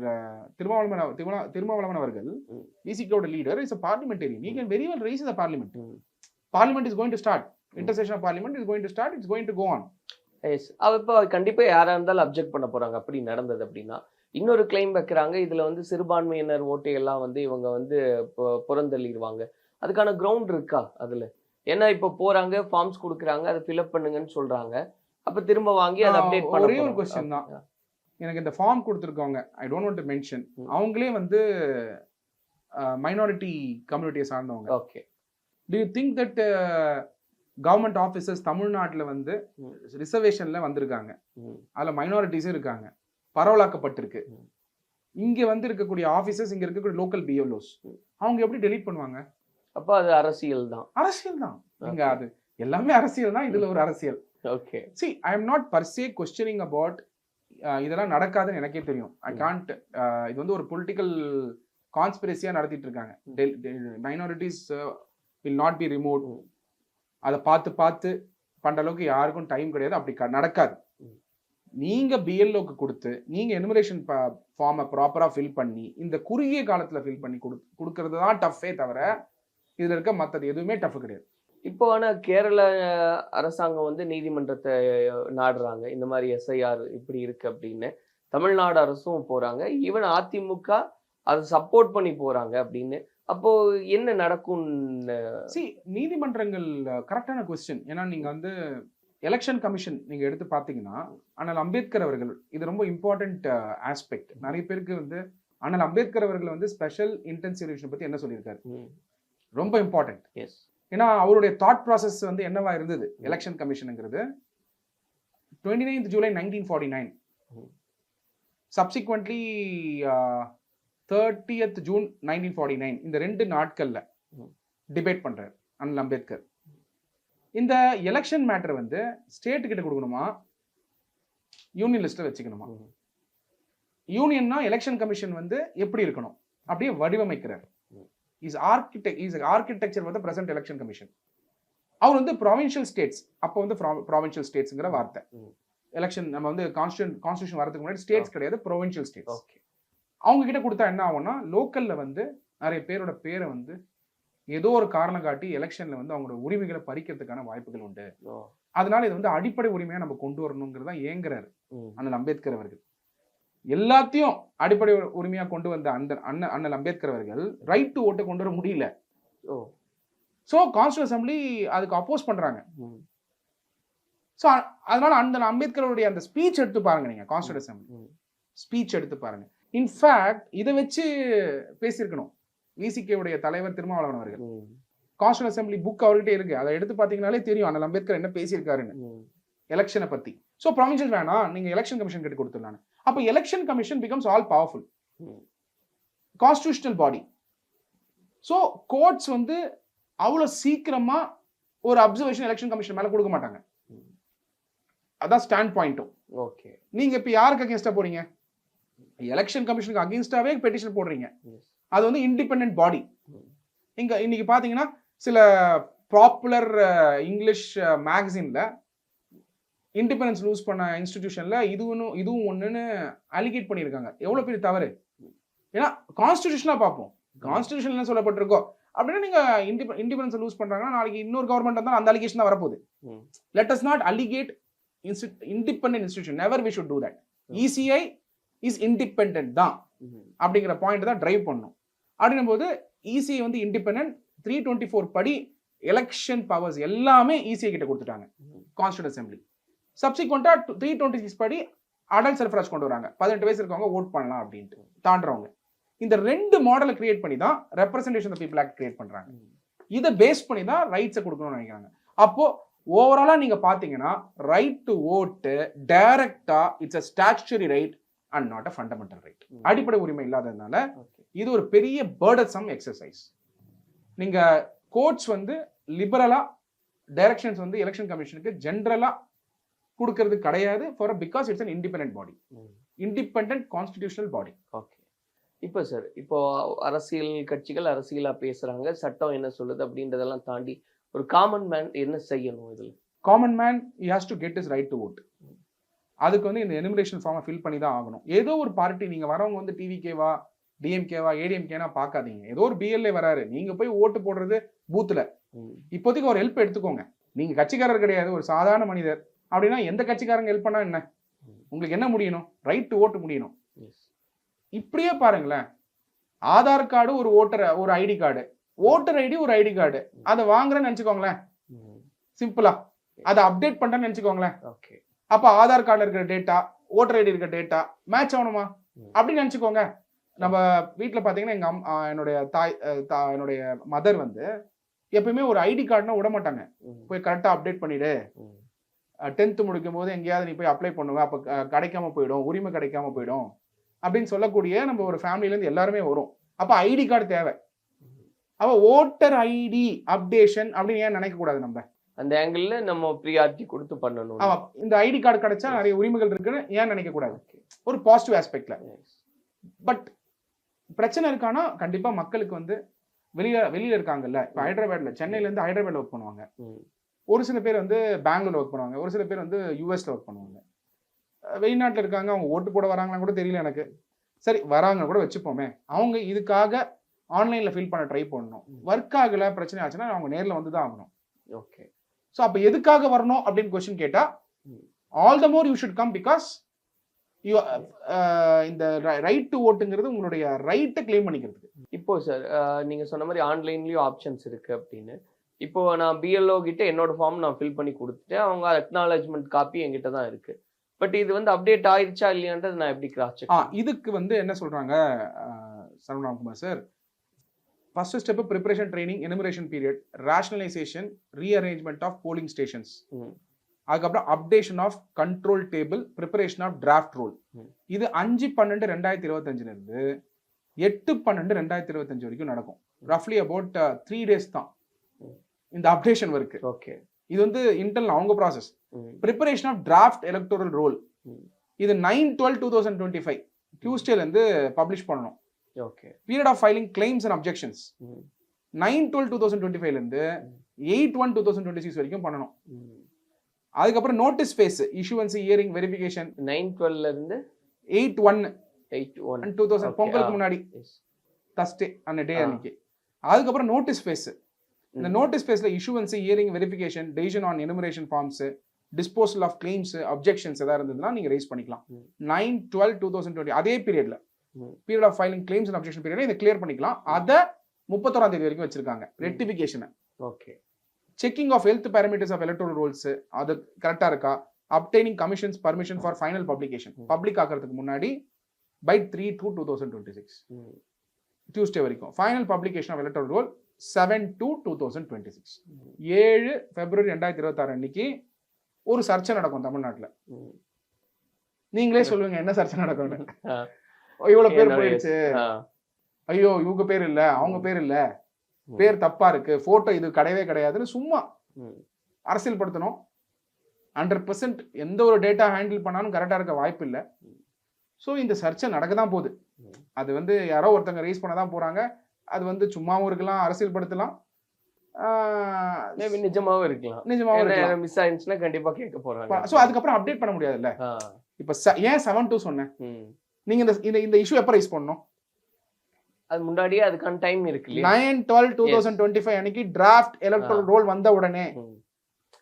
Thirumavalavan Thirumavalavan அவர்கள் ம். விசிகோட leader is a parliamentarian he can very well raise the parliament. Parliament is going to start intersession parliament is going to start it's going to go on as அவ இப்போ கண்டிப்பா யாரா இருந்தாலும் object பண்ண போறாங்க. அப்படி நடந்தது அப்படின்னா இன்னொரு கிளைம் வைக்கிறாங்க. இதுல வந்து சிறுபான்மையினர் ஓட்டை எல்லாம் வந்து இவங்க வந்து புறந்தள்ளிடுவாங்க. அதுக்கான கிரவுண்ட் இருக்கா அதுல ஏன்னா இப்போ போறாங்க ஃபார்ம்ஸ் கொடுக்குறாங்க அதை ஃபில்அப் பண்ணுங்கன்னு சொல்றாங்க அப்ப திரும்ப வாங்கி அதை அப்டேட் பண்ண ஒரே ஒரு question தான். எனக்கு இந்த form கொடுத்துருக்கவங்க I don't want to mention. அவங்களே வந்து மைனாரிட்டி கம்யூனிட்டியை சார்ந்தவங்க okay do you think that government officers தமிழ்நாட்டில் வந்து. ரிசர்வேஷன்ல வந்திருக்காங்க. அதில் மைனாரிட்டிஸும் இருக்காங்க பரவலாக்கப்பட்டிருக்கு. இங்க வந்து இருக்கக்கூடிய ஆஃபீஸர்ஸ் இங்க இருக்கக்கூடிய லோக்கல் பிஎல்ஓஸ். அவங்க எப்படி டெலீட் பண்ணுவாங்க அப்ப அது அரசியல் தான். அரசியல் தான். நீங்க அது எல்லாமே அரசியல் தான் இதுல ஒரு அரசியல். Okay see I am not per se questioning about இதெல்லாம் நடக்காதுன்னு எனக்கே தெரியும். ஐ ம். காண்ட் இது வந்து ஒரு பொலிட்டிக்கல் கான்ஸ்பிரசியா நடத்திட்டு இருக்காங்க. Minorities will not be remote hmm. அதை பார்த்து பார்த்து பண்ற அளவுக்கு யாருக்கும் டைம் கிடையாது. அப்படி நடக்காது. ம். நீங்க பிஎல்ஓக்கு கொடுத்து நீங்க எனுமரேஷன் ஃபார்மை ப்ராப்பரா ஃபில் பண்ணி இந்த குறுகிய காலத்துல ஃபில் பண்ணி கொடு கொடுக்கறது தான் டஃப்பே தவிர இதுல இருக்க மத்தது எதுவுமே டஃப் கிடையாது. இப்போ ஆனா கேரள அரசாங்கம் வந்து நீதிமன்றத்தை நாடுறாங்க. இந்த மாதிரி எஸ்ஐஆர் இப்படி இருக்கு அப்படின்னு. தமிழ்நாடு அரசும் போறாங்க. ஈவன் அதிமுக அதை சப்போர்ட் பண்ணி போறாங்க அப்படின்னு. அப்போ என்ன நடக்கும் சி நீதிமன்றங்கள் கரெக்டான கொஸ்டின் ஏன்னா நீங்க வந்து எலெக்ஷன் கமிஷன் நீங்க எடுத்து பாத்தீங்கன்னா அண்ணல் அம்பேத்கர் அவர்கள் இது ரொம்ப இம்பார்ட்டன்ட் ஆஸ்பெக்ட் நிறைய பேருக்கு வந்து அண்ணல் அம்பேத்கர் அவர்கள் வந்து ஸ்பெஷல் இன்டென்சிவ் பத்தி என்ன சொல்லியிருக்காரு? ரொம்ப இம்பார்ட்டன்ட் எஸ் ஏன்னா அவருடைய தாட் ப்ராசஸ் வந்து என்னவா இருந்தது? Election கமிஷனுங்கிறது twenty ninth July nineteen forty nine. Subsequently thirtieth June nineteen forty nine இந்த ரெண்டு நாட்கள்ல. டிபேட் பண்றாரு அண்ணல் அம்பேத்கர். இந்த எலெக்ஷன் மேட்டர் வந்து ஸ்டேட் கிட்ட கொடுக்கணுமா? யூனியன் லிஸ்ட்ல வச்சுக்கணுமா. யூனியன்னா எலெக்ஷன் கமிஷன் வந்து எப்படி இருக்கணும்? அப்படியே வடிவமைக்கிறார். இஸ் ஆர்கிடெக்ட் இஸ் ஆர்கிடெக்சர் வந்து பிரசன்ட் எலெக்ஷன் கமிஷன் அவர் வந்து ப்ராவின்ஷியல் ஸ்டேட்ஸ் அப்போ வந்து ப்ராவின்ஷியல் ஸ்டேட்ஸ்ங்கிற வார்த்தை. எலெக்ஷன் நம்ம வந்து கான்ஸ்டியூன் கான்ஸ்டியூஷன் வரதுக்கு முன்னாடி ஸ்டேட்ஸ் கிடையாது ப்ரொவின்ஷியல் ஸ்டேட்ஸ் ஓகே. அவங்க கிட்ட கொடுத்தா என்ன ஆகும்னா லோக்கல்ல வந்து நிறைய பேரோட பேரை வந்து ஏதோ ஒரு காரணம் காட்டி எலெக்ஷன்ல வந்து அவங்களோட உரிமைகளை பறிக்கிறதுக்கான வாய்ப்புகள் உண்டு. அதனால இது வந்து அடிப்படை உரிமையா நம்ம கொண்டு வரணுங்கிறதா ஏங்குறாரு அண்ணல் அம்பேத்கர் அவர்கள். எல்லாத்தையும் அடிப்படை உரிமையா கொண்டு வந்த அந்த அண்ணன் அண்ணல் அம்பேத்கர் அவர்கள் ரைட் டு ஓட்டை கொண்டு வர முடியல. ஓ. ஸோ கான்ஸ்டியூன் அசம்பிளி அதுக்கு அப்போஸ் பண்றாங்க. ஸோ அதனால அந்த அம்பேத்கருடைய அந்த ஸ்பீச் எடுத்து பாருங்க நீங்க கான்ஸ்டியூன் அசம்பிளி ஸ்பீச் எடுத்து பாருங்க. இன்ஃபேக்ட் இதை வச்சு பேசியிருக்கணும். விசிகே உடைய தலைவர் திருமாவளவன் அவர்கள். கான்ஸ்டியூன் அசம்பிளி புக் அவர்கிட்ட இருக்கு. அதை எடுத்து பார்த்தீங்கனாலே தெரியும். அண்ணல் அம்பேத்கர் என்ன பேசியிருக்காருன்னு. எலெக்ஷனை பத்தி. ஸோ ப்ரொவின்ஷியல் வேணாம். நீங்க எலெக்ஷன் கமிஷன் கிட்ட கொடுத்துடலாம். அப்போ election commission becomes all powerful constitutional body so courts வந்து அவ்வளோ சீக்கிரமா ஒரு அப்சர்வேஷன் எலெக்ஷன் கமிஷன் மேல கொடுக்க மாட்டாங்க. அதான் ஸ்டாண்ட் பாயிண்ட்டும் ஓகே. நீங்க இப்ப யாருக்கு அகேன்ஸ்டா போறீங்க? எலெக்ஷன் கமிஷனுக்கு அகேன்ஸ்டாவே பெட்டிஷன் போடுறீங்க. அது வந்து இண்டிபெண்டன்ட் பாடி. இங்க இன்னைக்கு பாத்தீங்கன்னா சில பாப்புலர் இங்கிலீஷ் மேகசின்ல இண்டிபெண்டன்ஸ் லூஸ் பண்ண இன்ஸ்டிடியூஷன்ல இதுவும் இதுவும் ஒண்ணுன்னு அலிகேட் பண்ணியிருக்காங்க. எவ்வளவு பெரிய தவறு? ஏன்னா கான்ஸ்டிடியூஷனா பார்ப்போம். கான்ஸ்டிடியூஷன் என்ன சொல்லப்பட்டிருக்கோ? அப்படின்னா நீங்க இண்டிபெண்டன்ஸ் லூஸ் பண்றாங்கன்னா நாளைக்கு இன்னொரு கவர்மெண்ட் வந்தாலும் அந்த அலிகேஷன் தான் வரப்போகுது. Let us not அலிகேட் independent institution never we should do that ECI is independent தான். அப்படிங்கிற பாயிண்ட் தான் டிரைவ் பண்ணும். அப்படின்னும் போது இசிஐ வந்து இண்டிபெண்ட் த்ரீ டுவெண்ட்டி ஃபோர் படி எலெக்ஷன் பவர்ஸ் எல்லாமே இசிஐ கிட்ட கொடுத்துட்டாங்க. கான்ஸ்டியூட் அசம்பிளி சப்சிக்வெண்டா த்ரீ டுவெண்ட்டி சிக்ஸ் படி அடல்ட் சர்ஃபராஜ் கொண்டு வராங்க. பதினெட்டு வயசு இருக்கவங்க ஓட் பண்ணலாம் அப்படின்ட்டு தாண்டுறவங்க. இந்த ரெண்டு மாடலை கிரியேட் பண்ணி தான் representation of people act create பண்றாங்க. இதை பேஸ் பண்ணி தான் ரைட்ஸை கொடுக்கணும்னு நினைக்கிறாங்க. அப்போ ஓவராலா நீங்க பாத்தீங்கன்னா ரைட் டு ஓட்டு டைரக்டா it's a statutory right and not a fundamental right அடிப்படை உரிமை இல்லாததுனால இது ஒரு பெரிய பேர்டசம் எக்ஸசைஸ் நீங்க கோர்ட்ஸ் வந்து லிபரலா டைரக்ஷன்ஸ் வந்து எலெக்ஷன் கமிஷனுக்கு ஜென்ரலா கொடுக்கறது கிடையாது for because it's an independent body independent constitutional body okay இப்போ சார் இப்போ அரசியல் கட்சிகள் அரசியலா பேசுறாங்க சட்டம் என்ன சொல்லுது அப்படின்றதெல்லாம் தாண்டி ஒரு காமன் மேன் என்ன செய்யணும் இதுல? Common man has to get his right to vote அதுக்கு வந்து இந்த எனிமினேஷன் ஃபார்மை ஃபில் பண்ணி தான் ஆகணும். ஏதோ ஒரு பார்ட்டி நீங்க வரவங்க வந்து டிவிகேவா டிஎம்கேவா ஏடிஎம்கேனா பார்க்காதீங்க. ஏதோ ஒரு பிஎல்ஏ வராரு நீங்க போய் ஓட்டு போடுறது பூத்துல இப்போதைக்கு ஒரு ஹெல்ப் எடுத்துக்கோங்க. நீங்க கட்சிக்காரர் கிடையாது ஒரு சாதாரண மனிதர். அப்படின்னா எந்த கட்சிக்காரங்க ஹெல்ப் பண்ணா என்ன? உங்களுக்கு என்ன முடியணும்? ரைட் டு ஓட்டு முடியணும். இப்படியே பாருங்களேன். ஆதார் கார்டு ஒரு ஓட்டர் ஒரு ஐடி கார்டு ஓட்டர் ஐடி ஒரு ஐடி கார்டு அதை வாங்குறேன்னு நினைச்சுக்கோங்களேன். சிம்பிளா அதை அப்டேட் பண்றேன்னு நினைச்சுக்கோங்களேன். ஓகே அப்ப ஆதார் கார்டுல இருக்கிற டேட்டா ஓட்டர் ஐடி இருக்கிற டேட்டா மேட்ச் ஆகணுமா. அப்படின்னு நினைச்சுக்கோங்க. நம்ம வீட்ல பாத்தீங்கன்னா எங்க அம் என்னுடைய தாய் என்னுடைய மதர் வந்து எப்பயுமே ஒரு ஐடி கார்டுனா விட மாட்டாங்க போய் கரெக்டா அப்டேட் பண்ணிடு. ம். டென்த் முடிக்கும் போது எங்கேயாவது நீ போய் அப்ளை பண்ணுவ அப்போ கிடைக்காம போயிடும். உரிமை கிடைக்காம போயிடும். அப்படின்னு சொல்லக்கூடிய நம்ம ஒரு இருந்து எல்லாருமே வரும். அப்போ ஐடி கார்டு தேவை. அப்ப ஓட்டர் ஐடி அப்டேஷன் அப்படின்னு ஏன் நினைக்க கூடாது நம்ம? அந்த ஆங்கிள் நம்ம ப்ரியாரிட்டி கொடுத்து பண்ணணும். ஆமா. இந்த ஐடி கார்டு கிடைச்சா நிறைய உரிமைகள் இருக்குன்னு ஏன் நினைக்க கூடாது? ஒரு பாசிட்டிவ் ஆஸ்பெக்ட்ல பட் பிரச்சனை இருக்கானா? கண்டிப்பா மக்களுக்கு வந்து வெளியில வெளியில இருக்காங்கல்ல. இப்போ ஹைதராபாத்ல சென்னையில இருந்து ஹைதராபாத்ல ஒர்க் பண்ணுவாங்க. ம். ஒரு சில பேர் வந்து பெங்களூர்ல ஒர்க் பண்ணுவாங்க ஒரு சில பேர் வந்து யூஎஸ்ல ஒர்க் பண்ணுவாங்க. வெளிநாட்டுல இருக்காங்க அவங்க ஓட்டு போட வராங்களான்னு கூட தெரியல எனக்கு. சரி வராங்க கூட வச்சுப்போமே. அவங்க இதுக்காக ஆன்லைன்ல ஃபில் பண்ண ட்ரை பண்ணணும். ஒர்க் ஆகல பிரச்சனை ஆச்சுன்னா அவங்க நேர்ல வந்து தான் ஆகணும். ஓகே ஸோ அப்போ எதுக்காக வரணும் அப்படின்னு கொஸ்டின் கேட்டா ம். All the more you should come because you இந்த ரைட் டு ஓட்டுங்கிறது உங்களுடைய ரைட்டை கிளைம் பண்ணிக்கிறதுக்கு. இப்போ சார் நீங்க சொன்ன மாதிரி ஆன்லைன்லயும் ஆப்ஷன்ஸ் இருக்கு அப்படின்னு. இப்போ நான் பிஎல்ஓ கிட்ட என்னோட ஃபார்ம் நான் ஃபில் பண்ணி கொடுத்துட்டேன் அவங்க அக்னாலஜ்மெண்ட் காப்பி என்கிட்ட தான் இருக்கு. பட் இது வந்து அப்டேட் ஆயிருச்சா இல்லையான்றது நான் எப்படி கிராஸ் செக் இதுக்கு வந்து என்ன சொல்றாங்க Saravanakumar sir first step preparation training enumeration period rationalisation rearrangement of polling stations. அதுக்கப்புறம் updation of control table preparation of draft roll. இது அஞ்சு பன்னெண்டு ரெண்டாயிரத்தி இருபத்தஞ்சுல இருந்து எட்டு பன்னெண்டு ரெண்டாயிரத்தி இருபத்தஞ்சு வரைக்கும் நடக்கும். ரஃப்லி அபவுட் த்ரீ டேஸ் தான். இந்த அப்டேஷன் ஒர்க் ஓகே. இது வந்து இன்டர்னல் அவங்க process preparation of draft electoral roll. இது nine twelve two thousand twenty five டியூஸ்டேலேருந்து publish பண்ணணும். Okay. Period of filing claims and objections nine twelve two thousand twenty ஃபைவ்லேருந்து eight one two thousand twenty six வரைக்கும் பண்ணணும். அதுக்கப்புறம் notice phase issuance hearing verification nine டுவெல்ல இருந்து eight one eight one two thousand பொங்கலுக்கு. முன்னாடி. Thursday அந்த day. அன்னைக்கு. அதுக்கப்புறம் நோட்டீஸ் ஃபேஸ் இந்த. நோட்டீஸ் ஃபேஸ்ல issuance hearing verification decision on enumeration forms disposal of claims objections ஏதாவது இருந்ததுன்னா நீங்க ரைஸ் பண்ணிக்கலாம். Nine twelve two thousand twenty அதே பீரியட்ல. Period of filing claims and objection period இதை கிளியர் பண்ணிக்கலாம். அதை முப்பத்தோராம் தேதி வரைக்கும் வச்சிருக்காங்க. Rectification okay. Checking of health parameters of electoral rolls அது கரெக்டா இருக்கா? Obtaining commission's permission for final publication. Public ஆக்கிறதுக்கு முன்னாடி by three two two thousand twenty six Tuesday வரைக்கும். Final publication of electoral roll seven two two thousand twenty six ஏழு பிப்ரவரி ரெண்டாயிரத்தி இருபத்தாறு அன்னைக்கு ஒரு சர்ச்சை நடக்கும் தமிழ்நாட்டுல. நீங்களே சொல்லுங்க என்ன சர்ச்சை நடக்கும்னு. ஆ. இவ்வளவு பேர் போயிடுச்சு. ஐயோ இவங்க பேர் இல்ல அவங்க பேர் இல்ல. பேர் தப்பா இருக்கு போட்டோ இது கிடையவே கிடையாதுன்னு சும்மா அரசியல் படுத்தணும். ஹண்ட்ரட் பர்சன்ட் எந்த ஒரு டேட்டா ஹேண்டில் பண்ணாலும் கரெக்டாக இருக்க வாய்ப்பு இல்லை. ஸோ இந்த சர்ச்சை நடக்க தான் போகுது. அது வந்து யாரோ ஒருத்தங்க ரைஸ் பண்ண தான் போறாங்க. அது வந்து சும்மாவும் இருக்கலாம் அரசியல் படுத்தலாம் நிஜமாவும் இருக்கலாம். நிஜமாவும் மிஸ் ஆயிடுச்சுன்னா கண்டிப்பா கேட்க போறாங்க. ஸோ அதுக்கப்புறம் அப்டேட் பண்ண முடியாதுல்ல. இப்போ ஏன் செவன் டூ சொன்னேன். நீங்க இந்த இந்த இந்த இஷ்யூ எப்போ ரைஸ் பண்ணணும்? அது முன்னாடியே அதுக்கான டைம் இருக்கு nine twelve two thousand twenty five அன்னைக்கு டிராஃப்ட் எலக்ட்ரல் ரோல் வந்த உடனே.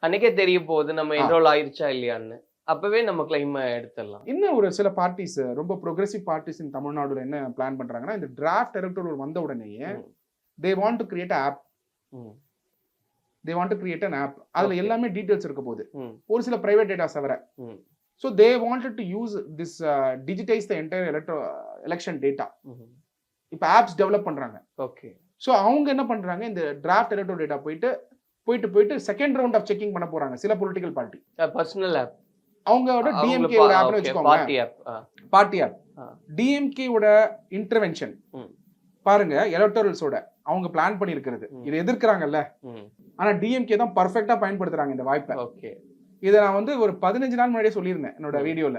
அன்னைக்கே தெரிய போகுது நம்ம. என்ரோல் ஆயிருச்சா இல்லையான்னு. அப்பவே நம்ம கிளைம் எடுத்துடலாம் இன்னும் ஒரு சில பார்ட்டிஸ் ரொம்ப ப்ரோக்ரெசிவ் பார்ட்டிஸ் இன் தமிழ்நாடுல என்ன பிளான் பண்றாங்கன்னா இந்த டிராஃப்ட் எலக்ட்ரல் ரோல் வந்த உடனேயே. They want to create app. They want to create an app அதுல. எல்லாமே டீடைல்ஸ் இருக்க போகுது. ஒரு சில பிரைவேட் டேட்டாஸ் தவிர. So they wanted to use this digitise the entire electro election data. இப்போ ஆப்ஸ் டெவலப் பண்றாங்க ஓகே ஸோ அவங்க என்ன பண்றாங்க இந்த டிராஃப்ட் எலக்ட்ரோ டேட்டா போயிட்டு போயிட்டு போயிட்டு செகண்ட் ரவுண்ட் ஆஃப் செக்கிங் பண்ண போறாங்க சில பொலிட்டிக்கல் பார்ட்டி பர்சனல் ஆப் அவங்களோட டிஎம்கே ஒரு ஆப்னு வச்சுக்கோங்க பார்ட்டி ஆப். டிஎம்கேவோட இன்டர்வென்ஷன். பாருங்க எலக்டோரல்ஸோட அவங்க பிளான் பண்ணியிருக்கிறது. இதை எதிர்க்கிறாங்கல்ல. ஆனா டிஎம்கே தான் பர்ஃபெக்டா பயன்படுத்துறாங்க இந்த வாய்ப்பை. ஓகே. இதை நான் வந்து ஒரு பதினஞ்சு நாள் முன்னாடியே சொல்லியிருந்தேன் என்னோட. வீடியோல.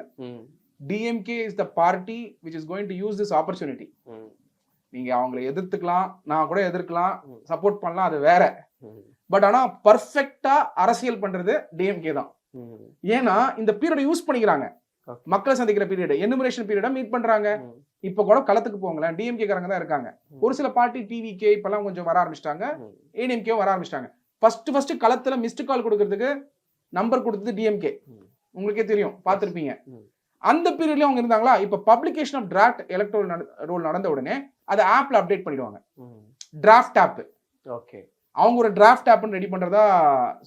DMK is the party which is going to use this opportunity நீங்க அவங்கள எதிர்த்துக்கலாம் நான் கூட எதிர்க்கலாம். சப்போர்ட் பண்ணலாம் அது வேற. பட் ஆனா பர்ஃபெக்டா அரசியல் பண்றது டிஎம்கே தான். ஏன்னா இந்த பீரியட் யூஸ் பண்ணிக்கிறாங்க. மக்களை சந்திக்கிற பீரியட் எனுமரேஷன் பீரியடா மீட் பண்றாங்க. இப்ப கூட களத்துக்கு போங்களேன். டிஎம்கே காரங்க தான் இருக்காங்க. ஒரு சில பார்ட்டி டிவிகே இப்பெல்லாம் கொஞ்சம் வர ஆரம்பிச்சிட்டாங்க. ஏடிஎம்கே வர ஆரம்பிச்சிட்டாங்க. ஃபர்ஸ்ட் ஃபர்ஸ்ட் களத்துல மிஸ்டு கால் கொடுக்கறதுக்கு நம்பர் கொடுத்தது டிஎம்கே. உங்களுக்கே தெரியும். பார்த்திருப்பீங்க. அந்த பீரியட்லயும் அவங்க இருந்தாங்களா? இப்ப publication of draft electoral roll நடந்த உடனே அதை ஆப்ல அப்டேட் பண்ணிடுவாங்க. டிராஃப்ட் ஆப் ஓகே அவங்க ஒரு டிராஃப்ட் ஆப்னு ரெடி பண்றதா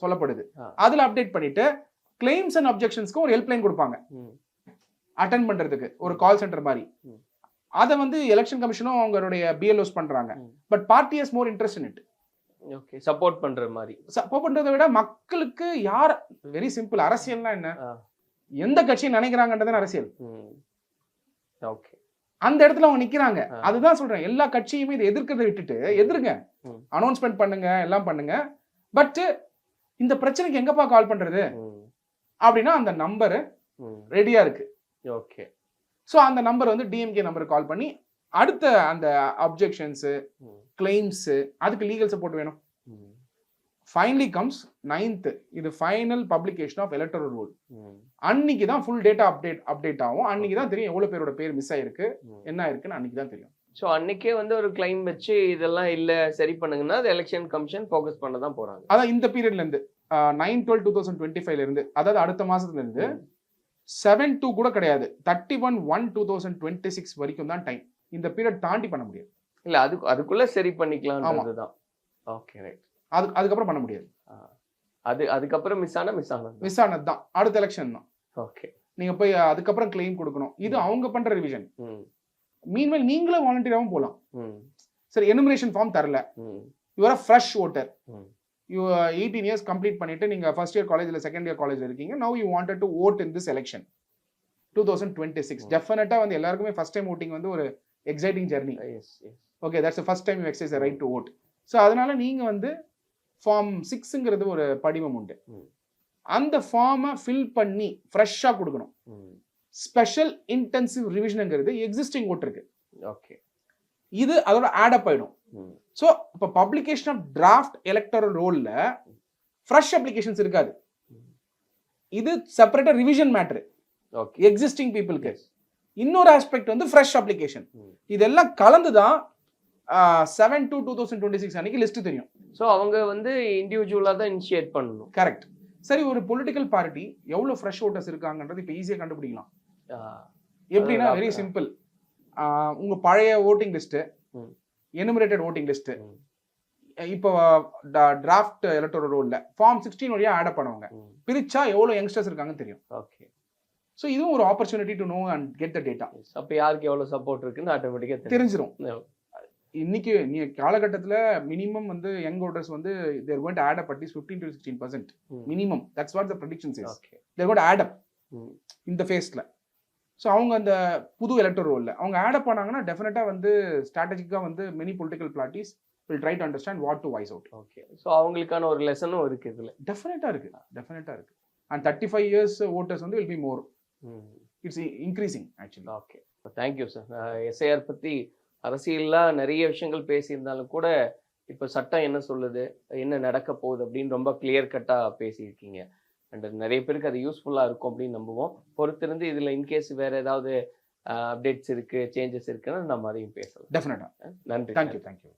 சொல்லப்படுது. அதுல அப்டேட் பண்ணிட்டு கிளைம்ஸ் அண்ட் அப்ஜெக்ஷன்ஸ்க்கு ஒரு ஹெல்ப்லைன் கொடுப்பாங்க. அட்டன் பண்றதுக்கு ஒரு கால் சென்டர் மாதிரி. அதை வந்து எலெக்ஷன் கமிஷனும் அவங்களுடைய பிஎல்ஓஸ் பண்றாங்க. But party has more interest in it okay support பண்ற மாதிரி. சப்போர்ட் பண்றதை விட மக்களுக்கு யார் வெரி சிம்பிள் அரசியல்னா என்ன. எந்த கட்சி நினைக்கிறாங்கன்றதுதான் அரசியல். ஓகே அந்த இடத்துல அவங்க நிக்கிறாங்க. அதுதான் சொல்றேன். எல்லா கட்சியுமே இதை எதிர்க்கிறதை விட்டுட்டு எதிர்ங்க. அனௌன்ஸ்மெண்ட் பண்ணுங்க எல்லாம் பண்ணுங்க. பட் இந்த பிரச்சனைக்கு எங்கப்பா கால் பண்றது? அப்படின்னா அந்த நம்பர் ரெடியா இருக்கு. ஓகே. ஸோ அந்த நம்பர் வந்து டிஎம்கே நம்பருக்கு கால் பண்ணி அடுத்த அந்த அப்ஜெக்ஷன்ஸு கிளைம்ஸு அதுக்கு லீகல் சப்போர்ட் வேணும். ஃபைனலி கம்ஸ் நைன்த் இது final publication of electoral roll அன்னைக்கு தான் ஃபுல் டேட்டா அப்டேட் அப்டேட் ஆகும். அன்னைக்கு தான் தெரியும் எவ்வளவு பேரோட பேர் மிஸ் ஆயிருக்கு என்ன ஆயிருக்குன்னு அன்னைக்கு தான் தெரியும். ஸோ அன்னைக்கே வந்து ஒரு கிளைம் வச்சு இதெல்லாம் இல்ல சரி பண்ணுங்கன்னா அது எலெக்ஷன் கமிஷன் ஃபோக்கஸ் பண்ண தான் போறாங்க. அதான் இந்த பீரியட்ல இருந்து. Nine twelve two thousand twenty ஃபைவ்ல இருந்து அதாவது அடுத்த மாசத்துல இருந்து செவன் டூ கூட கிடையாது. Thirty one one two thousand twenty six வரைக்கும் தான் டைம் இந்த பீரியட் தாண்டி பண்ண முடியாது. இல்ல அது அதுக்குள்ள சரி பண்ணிக்கலாம்ன்றது தான். ஓகே ரைட் அது அதுக்கப்புறம் பண்ண முடியாது. அது அதுக்கப்புறம் மிஸ் ஆனா மிஸ் ஆனது மிஸ் ஆனது தான். அடுத்த எலெக்ஷன் தான். ஓகே நீங்க போய் அதுக்கப்புறம் கிளைம் கொடுக்கணும். இது. அவங்க பண்ற ரிவிஷன் மீன்வேல் நீங்களும் வாலண்டியராகவும் போகலாம் சரி எனுமரேஷன் ஃபார்ம் தரல. Your fresh voter. You eighteen years complete பண்ணிட்டு நீங்க ஃபர்ஸ்ட் இயர் காலேஜ்ல செகண்ட் இயர் காலேஜ் இருக்கீங்க. Now you wanted to vote in this election two thousand twenty six ம். டெஃபினட்டா வந்து எல்லாருக்குமே ஃபர்ஸ்ட் டைம் ஓட்டிங் வந்து ஒரு exciting journey okay that's first time you exercise right to vote so அதனால நீங்க வந்து ஃபார்ம் சிக்ஸுங்கிறது ஒரு படிவம் உண்டு. அந்த ஃபார்மை ஃபில் பண்ணி ஃப்ரெஷ்ஷாக கொடுக்கணும். ஸ்பெஷல் இன்டென்சிவ் ரிவிஷனுங்கிறது எக்ஸிஸ்டிங் ஓட்டருக்கு ஓகே இது அதோட ஆட் அப் ஆயிடும். ஸோ இப்போ பப்ளிகேஷன் ஆஃப் டிராஃப்ட் எலக்டரல் ரோல்ல ஃப்ரெஷ் அப்ளிகேஷன்ஸ் இருக்காது. இது செப்பரேட்டா ரிவிஷன் மேட்ரு ஓகே எக்ஸிஸ்டிங் பீப்புளுக்கு இன்னொரு ஆஸ்பெக்ட் வந்து ஃப்ரெஷ் அப்ளிகேஷன். இதெல்லாம் கலந்து தான் seven two two thousand twenty six அன்னைக்கு லிஸ்ட் தெரியும். ஸோ அவங்க வந்து இண்டிவிஜுவலா தான் இனிஷியேட் பண்ணணும். கரெக்ட் சரி ஒரு பொலிட்டிக்கல் பார்ட்டி எவ்வளவு ஃப்ரெஷ் ஓட்டர்ஸ் இருக்காங்கன்றது இப்போ ஈஸியாக கண்டுபிடிக்கலாம். எப்படின்னா வெரி சிம்பிள் உங்க பழைய ஓட்டிங் லிஸ்ட் ம். Enumerated voting list. இப்போ டிராஃப்ட் எலக்டோரல் ரோல்ல ஃபார்ம் சிக்ஸ்டீன் வழியா ஆட் பண்ணுவாங்க. பிரிச்சா எவ்வளவு யங்ஸ்டர்ஸ் இருக்காங்கன்னு தெரியும். ஓகே ஸோ இதுவும் ஒரு opportunity to know and get the data அப்ப யாருக்கு எவ்வளவு சப்போர்ட் இருக்குன்னு ஆட்டோமேட்டிக்கா தெரியும். தெரிஞ்சிரும். No. இன்னைக்கு நீ காலகட்டத்தில் மினிமம் வந்து யங் ஓட்டர்ஸ் வந்து they're going add up at least fifteen to sixteen percent. Minimum that's what the predictions they're going add up. இந்த ஃபேஸ்ல ஸோ அவங்க அந்த புது எலக்டர் ரோல்ல அவங்க ஆட் பண்ணாங்கன்னா டெஃபினட்டாக வந்து ஸ்ட்ராட்டஜிக்காக வந்து many political parties will try to understand what to voice out okay so அவங்களுக்கான ஒரு லெசனும் இருக்கு இதுல. டெஃபினட்டாக இருக்கு. டெஃபினட்டாக இருக்கு. And thirty five years voters வந்து will be more it's increasing actually okay thank you sir SIR பத்தி அரசியல்லாம் நிறைய விஷயங்கள் பேசியிருந்தாலும் கூட இப்போ சட்டம் என்ன சொல்லுது என்ன நடக்க போகுது அப்படின்னு ரொம்ப கிளியர் கட்டா பேசியிருக்கீங்க. அண்ட் நிறைய பேருக்கு அது யூஸ்ஃபுல்லா இருக்கும் அப்படின்னு நம்புவோம். பொறுத்திருந்து இதுல இன்கேஸ் வேற ஏதாவது அப்டேட்ஸ் இருக்கு சேஞ்சஸ் இருக்குன்னா நம்ம அதையும் பேசலாம். டெஃபினட்டாக நன்றி. Thank you thank you